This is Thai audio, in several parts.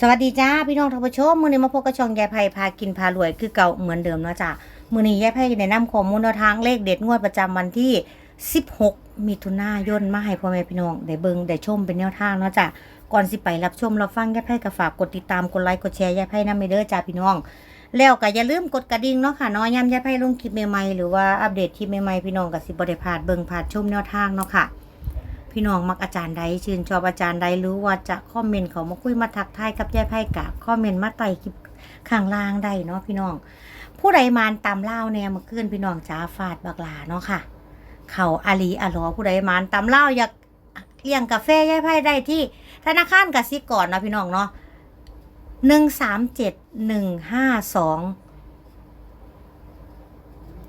สวัสดีจ้าพี่น้องท่านผู้ชมมื้อนี้มาพบกับช่องยายไพ่พากินพารวยคือเก่าเหมือนเดิมเนาะจ้ามื้อนี้ยายไพจะแนะนำข้อมูลแนวทางเลขเด็ดงวดประจำวันที่ 16 มิถุนายนมาให้พ่อแม่พี่น้องได้เบิ่งได้ชมเป็นแนวทางเนาะจ้าก่อนสิไปรับชมรับฟังยายไพ่ก็ฝากกดติดตามกดไลค์กดแชร์ยายไพ่นำไปเด้อจ้าพี่น้อง แล้วก็อย่าลืมกดกระดิ่งเนาะค่ะนาะยามยายไพ่ลงคลิปใหม่ๆหรือว่าอัปเดตคลิปใหม่ๆพี่น้องก็สิบ่ได้พลาดเบิ่งพลาดชมแนวทางเนาะค่ะ พี่น้องมักอาจารย์ใดชื่นชอบอาจารย์ใดหรือว่าจะคอมเมนต์เขามาคุยมาทักทายกับยายไพ่กะคอมเมนต์มาไต่คลิปข้างล่างได้เนาะพี่น้อง ผู้ใดมานตามเล่าแนวมาขึ้นพี่น้องจ้าฟาดบักลาเนาะค่ะ เขาอาลีอลอผู้ใดมานตามเล่าอยากเลี้ยงกาแฟยายไพ่ได้ที่ธนาคารกสิกรเนาะพี่น้องเนาะหนึ่งสามเจ็ดหนึ่งห้าสอง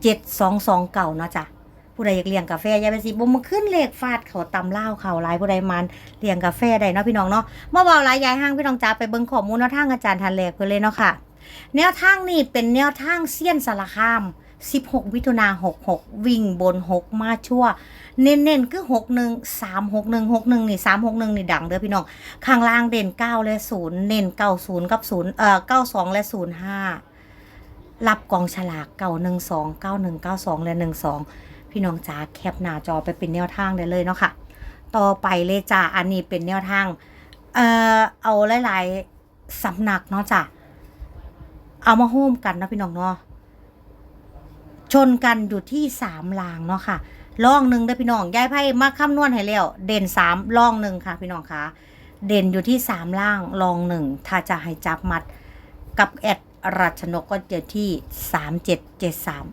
เจ็ดสองสองเก่าเนาะจ้ะ ผู้ใดอยากเลี้ยงกาแฟยายไปสิบ่มาขึ้นเลขฟาดเขาตำเล่าเขาลายผู้ใดมันเลี้ยงกาแฟได้เนาะพี่น้องเนาะเมื่อวานลายยายห้างพี่น้องจ้าไปเบิ่งข้อมูลแนวทางอาจารย์ทันแหลกเพิ่นเลยเนาะค่ะ แนวทางนี่เป็นแนวทางเซียนสารคาม 16มิถุนา66 วิ่งบน 6 มาชั่ว เน้นๆคือ 61 361 61นี่361นี่ดังเด้อพี่น้อง ข้างล่างเด่น 9 และ 0 เน้น90 กับ0เอ่อ92 และ 05รับกองฉลาก912 91 92 และ 12 พี่น้องจ๋าแคปหน้าจอไปเป็นแนวทางได้เลยเนาะค่ะ ต่อไปเลยจ้าอันนี้เป็นแนวทาง เอ่อเอาหลายๆสำนักเนาะจ้ะเอามาโฮมกันนะพี่น้องเนาะชนกันอยู่ที่สามลางเนาะค่ะล่องหนึ่งได้พี่น้องยายไพ่มาคำนวณให้แล้ว เด่นสามล่องหนึ่งค่ะ พี่น้องคะเด่นอยู่ที่สามล่างลองหนึ่งถ้าจะให้จับมัดกับแอดรัชนกก็เจะที่สามเจ็ดเจ็ดสาม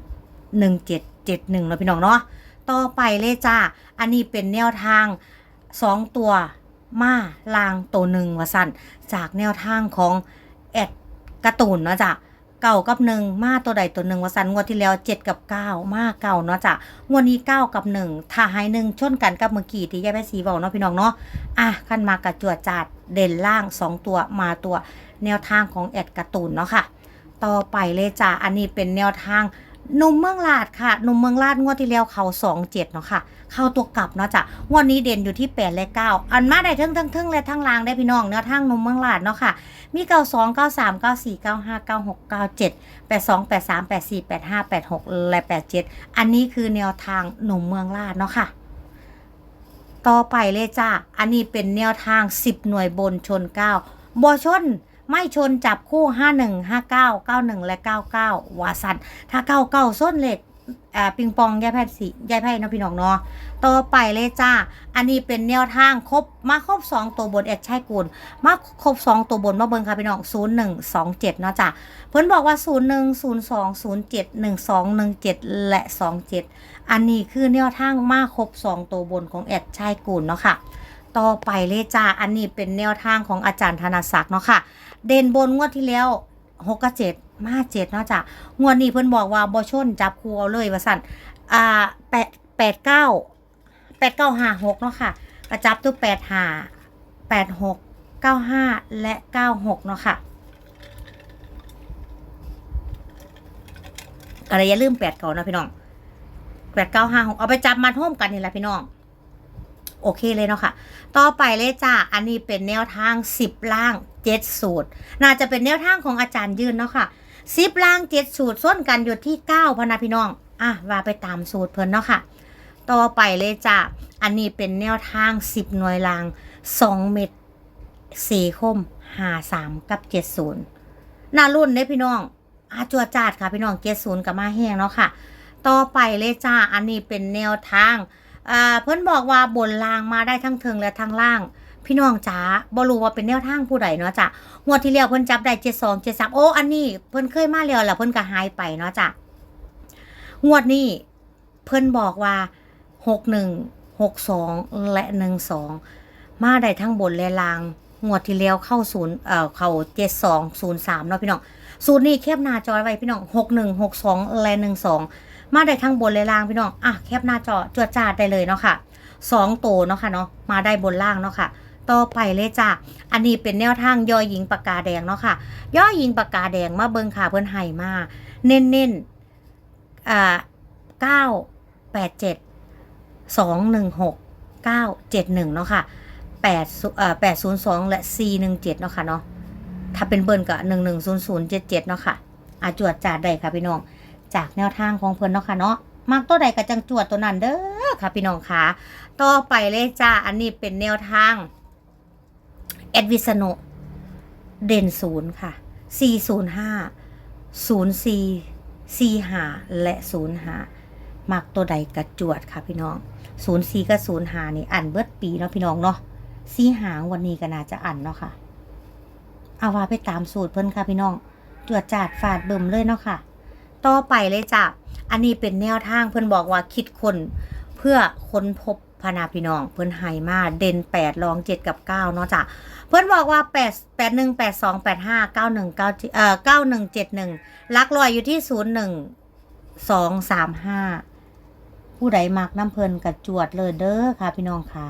หนึ่งเจ็ดเจ็ดหนึ่งแล้วพี่น้องเนาะต่อไปเลยจ้า อันนี้เป็นแนวทางสองตัวมาลางตัวหนึ่งวะสันจากแนวทางของแอดกร์ตูนเนาะจ้ะเก่ากับหนึ่งมาตัวใดตัวหนึ่งวะสันงวดที่แล้วเจ็ดกับเก้ามาเก่าเนาะจ้ะงวดนี้เก้ากับหนึ่งถ้าให้หนึ่งชนกันกับเมื่อกี้ที่ยายแม่สีบอกเนาะพี่น้องเนาะอะขั้นมากระจวดจัดเด่นล่างสองตัวมาตัวแนวทางของแอดกร์ตูนเนาะค่ะ ต่อไปเลยจ้าอันนี้เป็นแนวทาง นุ่มเมืองลาดค่ะหนุ่มเมืองลาดงวดที่แล้วเขาสองเจ็ดเนาะค่ะ เข้าตัวกลับเนาะจ้ะงวดนี้เด่นอยู่ที่แปดและเก้าอันมาได้ทั้งทั้งทั้งและทั้งลางได้พี่น้องแนวทางหนุ่มเมืองลาดเนาะค่ะ มีเก้าสองเก้าสามเก้าสี่เก้าห้าเก้าหกเก้าเจ็ดแปดสองแปดสามแปดสี่แปดห้าแปดหกและแปดเจ็ดอันนี้คือแนวทางหนุ่มเมืองลาดเนาะค่ะต่อไปเลยจ้าอันนี้เป็นแนวทาง 10 หน่วยบนชน 9บอชน ไม่ชนจับคู่ 51 59 91 และ 99วาสันถ้า 99ส้นเหล็กอ่าปิงปองยายแพทย์สียายแพทย์เนาะพี่น้องเนาะต่อไปเลยจ้า อันนี้เป็นแนวทางครบมาครบ 2 ตัวบนแอดใช่กุลมาครบ 2 ตัวบนมาเบิ่งค่ะพี่น้อง 01 27เนาะจ้ะเพิ่นบอกว่า 01 02 07 12 17 และ 27 อันนี้คือแนวทางมาครบ 2 ตัวบนของแอดชายกูลเนาะค่ะ ต่อไปเลยจ้า อันนี้เป็นแนวทางของอาจารย์ธนศักดิ์เนาะค่ะ เด่นบนงวดที่แล้วหกกับเจ็ดมาเจ็ดเนาะจ้ะงวดนี้เพิ่นบอกว่าบอชนจับครูเอาเลยว่าสั่นอ่าแปดแปดเก้าแปดเก้าห้าหกเนาะค่ะกระจับตัวแปดห้าแปดหกเก้าห้าและเก้าหกเนาะค่ะอะไรอย่าลืมแปดเก่านะพี่น้องแปดเก้าห้าหกเอาไปจับมาท่มกันนี่แหละพี่น้อง โอเคเลยเนาะค่ะ ต่อไปเลยจ้าอันนี้เป็นแนวทาง 10 ล่าง 7 สูตร น่าจะเป็นแนวทางของอาจารย์ยืนเนาะค่ะ 10 ล่าง 7 สูตรส้นกันอยู่ที่ 9พนะพี่น้อง อะว่าไปตามสูตรเพิ่นเนาะค่ะ ต่อไปเลยจ้าอันนี้เป็นแนวทาง 10 หน่วยล่าง 2 เม็ด4คม53กับ 70น่ารุ่นเด้พี่น้องอาจัวจาดค่ะพี่น้อง70กับมาแห้งเนาะค่ะ ต่อไปเลยจ้า อันนี้เป็นแนวทาง อ่าเพิ่นบอกว่าบนล่างมาได้ทั้งเทิงและทั้งล่าง พี่น้องจ๋าบ่รู้ว่าเป็นแนวทางผู้ใดเนาะจ้ะงวดที่แล้วเพิ่นจับได้72 73โอ้อันนี้เพิ่นเคยมาแล้วแล้วเพิ่นก็หายไปเนาะจ้ะงวดนี้เพิ่นบอกว่า61 62และ12มาได้ทั้งบนและล่างงวดที่แล้วเข้าศูนย์เอ่อเข้า72 03เนาะพี่น้องสูตรนี้แคบหน้าจอไว้พี่น้อง61 62และ12 มาได้ทั้งบนและล่างพี่น้องอะแคปหน้าจอจวดจาได้เลยเนาะค่ะสองโตเนาะค่ะเนาะมาได้บนล่างเนาะค่ะต่อไปเลยจ้าอันนี้เป็นแนวทางย่อหญิงปากกาแดงเนาะค่ะ ย่อหญิงปากกาแดงมาเบิงค่ะเพิ่นไห้มา เน้นเน้นๆอ่าเก้าแปดเจ็ดสองหนึ่งหกเก้าเจ็ดหนึ่งเนาะค่ะแปดเอ่อแปดศูนย์สองและสี่หนึ่งเจ็ดเนาะค่ะเนาะ ถ้าเป็นเบิร์นก็หนึ่งหนึ่งศูนย์ศูนย์เจ็ดเจ็ดเนาะค่ะอาจวดจ่าได้ค่ะพี่น้อง จากแนวทางของเพิ่นเนาะค่ะเนาะมักตัวใดก็จังจวดตัวนั้นเด้อค่ะ พี่น้องค่ะต่อไปเลยจ้าอันนี้เป็นแนวทางเอ็ดวิสนุเด่นศูนย์ค่ะสี่ศูนย์ห้าศูนย์สี่สี่หาและศูนย์หามักตัวใดกระจวดค่ะพี่น้องศูนย์สี่กับศูนย์หานี่อันเบิดปีเนาะพี่น้องเนาะสี่หางวันนี้ก็น่าจะอันเนาะค่ะ เอาว่าไปตามสูตรเพิ่นค่ะพี่น้อง จวดจาดฝาดเบิ่มเลยเนาะค่ะ ต่อไปเลยจ้ะ อันนี้เป็นแนวทางเพิ่นบอกว่าคิดคนเพื่อค้นพบพนาพี่น้อง เพิ่นไฮมาเด่นแปดรองเจ็ดกับเก้าเนาะจ้ะ เพิ่นบอกว่าแปดแปดหนึ่งแปดสองแปดห้าเก้าหนึ่งเก้าเอ่อเก้าหนึ่งเจ็ดหนึ่งลักลอยอยู่ที่ศูนย์หนึ่งสองสามห้าผู้ใดมักน้ำเพิ่นกับจวดเลยเด้อค่ะ พี่น้องค่ะ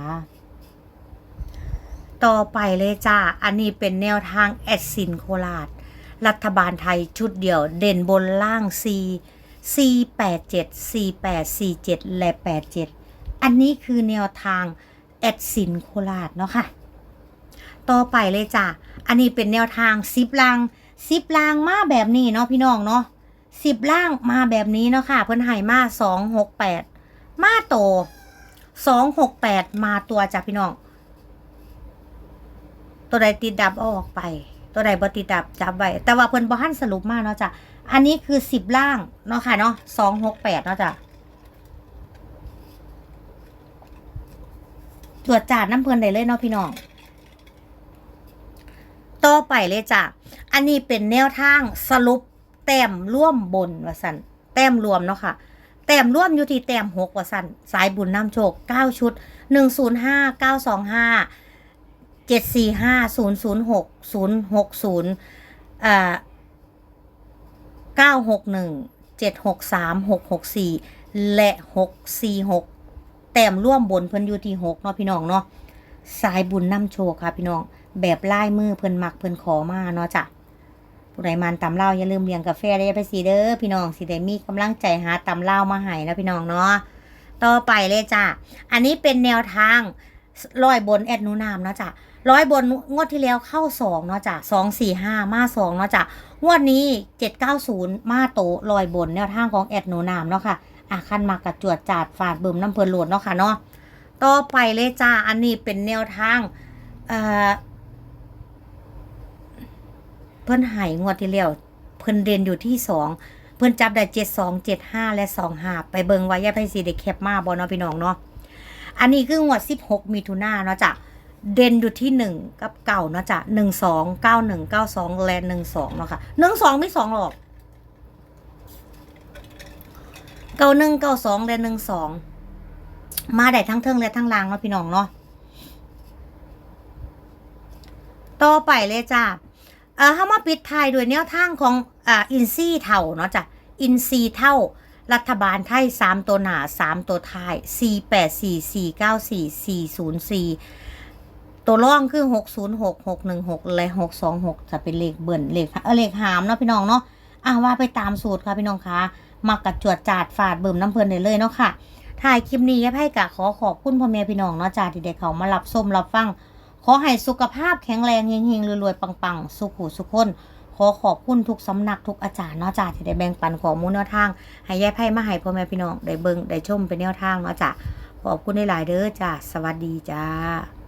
ต่อไปเลยจ้า อันนี้เป็นแนวทางแอดซินโคราช รัฐบาลไทยชุดเดียว เด่นบนล่าง C C 8 7 C 8 C 7และ 8 7 อันนี้คือแนวทาง แอดซินโคราชเนาะค่ะ ต่อไปเลยจ้ะ อันนี้เป็นแนวทางซิปลางซิปลางมาแบบนี้เนาะพี่น้องเนาะสิบล่างมาแบบนี้เนาะค่ะ เพิ่นให้มาสองหกแปดมาโตสองหกแปดมาตัวจ้ะพี่น้อง ตัวใดติดดับออกไป ตัวใดบ่ติดดับจับไว้แต่ว่าเพิ่นบ่ทันสรุปมาเนาะจ้ะอันนี้คือสิบล่างเนาะค่ะเนาะสองหกแปดเนาะจ้ะตรวจจาดน้ำเพิ่นได้เลยเนาะพี่น้อง ต่อไปเลยจ้ะ อันนี้เป็นแนวทางสรุปแต้มร่วมบนว่าสันแต้มรวมเนาะค่ะ แต้มร่วมอยู่ที่แต้มหกว่าสันสายบุญนำโชคเก้าชุดหนึ่งศูนย์ห้าเก้าสองห้า เจ็ดสี่ห้าศูนย์ศูนย์หกศูนย์หกศูนย์เก้าหกหนึ่งเจ็ดหกสามหกหกสี่และหกสี่หกแต้มร่วมบนเพิ่นอยู่ที่หกเนาะพี่น้องเนาะสายบุญนำโชคค่ะพี่น้อง แบบไลายมือเพิ่นมักเพิ่นขอมาเนาะจ้ะผู้ใดมันตำเล่าอย่าลืมเลี้ยงกาแฟได้ไปสีเด้อพี่น้องสิได้มีกำลังใจหาตำเล่ามาให้นะพี่น้องเนาะต่อไปเลยจ้ะอันนี้เป็นแนวทางร้อยบนแอดนูนามเนาะจ้ะ ร้อยบนงวดที่แล้วเข้าสองเนาะจ้ะสองสี่ห้ามาสองเนาะจ้ะงวดนี้เจ็ดเก้าศูนย์มาโตลอยบนแนวทางของแอดหนูนามเนาะค่ะอะขั้นมากระจวดจาดฝาดเบิ่มน้ำเพลินโหลดเนาะค่ะเนาะต่อไปเลยจ้าอันนี้เป็นแนวทางเอ่อเพิ่นหายงวดที่แล้วเพิ่นเรียนอยู่ที่สองเพิ่นจับได้เจ็ดสองเจ็ดห้าและสองห้าไปเบิงไว้ยาไพสีเด็กแคบมาบอเนาะพี่น้องเนาะอันนี้คืองวดสิบหกมิถุนาเนาะจ้ะ เด่นอยู่ที่หนึ่งกับเก่าเนาะจ้ะหนึ่งสองเก้าหนึ่งเก้าสองและหนึ่งสองเนาะค่ะหนึ่งสองไม่สองหรอกเก้าหนึ่งเก้าสองและหนึ่งสองมาได้ทั้งเทิงและทั้งลางเนาะพี่น้องเนาะต่อไปเลยจ้าเอ่อเข้ามาปิดท้ายด้วยแนวทางของอ่าอินซี่เท่าเนาะจ้ะอินซีเท่ารัฐบาลไทยสามตัวหนาสามตัวท้ายสี่แปดสี่สี่เก้าสี่สี่ศูนย์สี่ ตัวร่องคือหกศูนย์หกหกหนึ่งหกและหกสองหกจะเป็นเลขเบิ่นเลขเออเลขหามเนาะพี่น้องเนาะอะว่าไปตามสูตรค่ะพี่น้องคะมักกัดจวดจาดฝาดเบิ่มน้ำเพลินได้เลยเนาะค่ะถ่ายคลิปนี้ยายไพ่กะขอขอบคุณพ่อแม่พี่น้องเนาะจ้าที่ได้เขามารับส้มรับฟัง ขอให้สุขภาพแข็งแรงเฮงๆรวยๆปังๆ สุขุสุขคน ขอขอบคุณทุกสำนักทุกอาจารย์เนาะจ้าที่ได้แบ่งปันข้อมูลแนวทาง ให้ยายไพ่มาให้พ่อแม่พี่น้องได้เบิ่งได้ชมเป็นแนวทางเนาะจ้าขอบคุณหลายเด้อจ้าสวัสดีจ้า